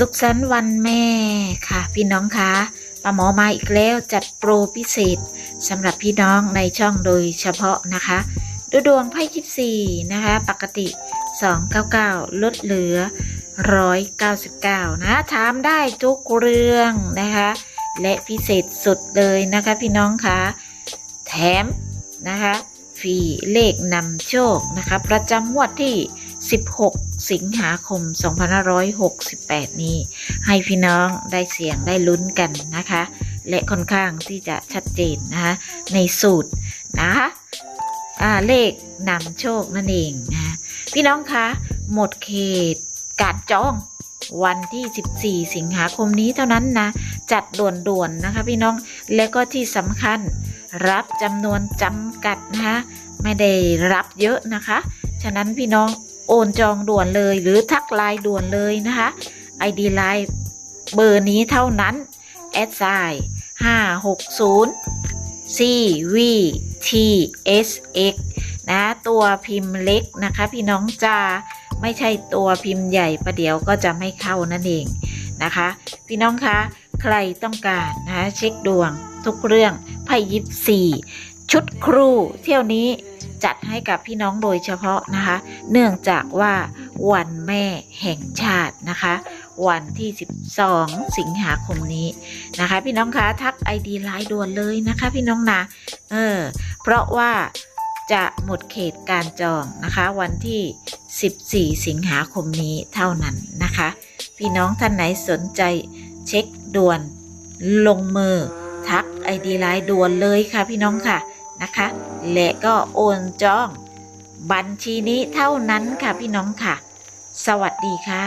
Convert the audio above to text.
สุขสันต์วันแม่ค่ะ พี่น้องคะป้าหมอมาอีกแล้วจัดโปรพิเศษสำหรับพี่น้องในช่องโดยเฉพาะนะคะดูดวงไพ่ยิบสี่นะคะ ปกติ 299 ลดเหลือ 199 นะถามได้ทุกเรื่องนะคะ และพิเศษสุดเลยนะคะพี่น้องคะแถมนะคะฟรีเลขนำโชคนะคะ ประจำงวดที่ 16 สิงหาคม 2568 นี้ ให้พี่น้องได้เสียงได้ลุ้นกันนะคะ และค่อนข้างที่จะชัดเจนนะคะในสูตรนะคะเลขนำโชคนั่นเองนะคะพี่น้องคะหมดเขตการจองวันที่ 14 สิงหาคมนี้เท่านั้นนะ จัดด่วนๆนะคะพี่น้องและก็ที่สำคัญรับจำนวนจำกัดนะคะไม่ได้รับเยอะนะคะ ฉะนั้นพี่น้อง โอนจองด่วนเลย หรือทักไลน์ด่วนเลยนะคะ ID ไลน์เบอร์นี้เท่านั้นแอดไซน์560 CVTSX นะตัวพิมพ์เล็กนะคะ พี่น้องจะไม่ใช่ตัวพิมพ์ใหญ่ประเดี๋ยวก็จะไม่เข้านั่นเองนะคะ พี่น้องคะใครต้องการนะคะเช็คดวงทุกเรื่องไพ่ยิปซีชุดครูเที่ยวนี้ จัดให้กับพี่น้องโดยเฉพาะนะคะ เนื่องจากว่าวันแม่แห่งชาตินะคะ วันที่ 12 สิงหาคมนี้นะคะ พี่น้องคะทัก ID ไลน์ด่วนเลยนะคะ พี่น้องนะเออเพราะว่าจะหมดเขตการจองนะคะ วันที่ 14 สิงหาคมนี้เท่านั้นนะคะ พี่น้องท่านไหนสนใจเช็คด่วนลงมือทัก ID ไลน์ด่วนเลยค่ะพี่น้องค่ะ นะคะ และก็โอนจอง บัญชีนี้เท่านั้นค่ะพี่น้องค่ะ สวัสดีค่ะ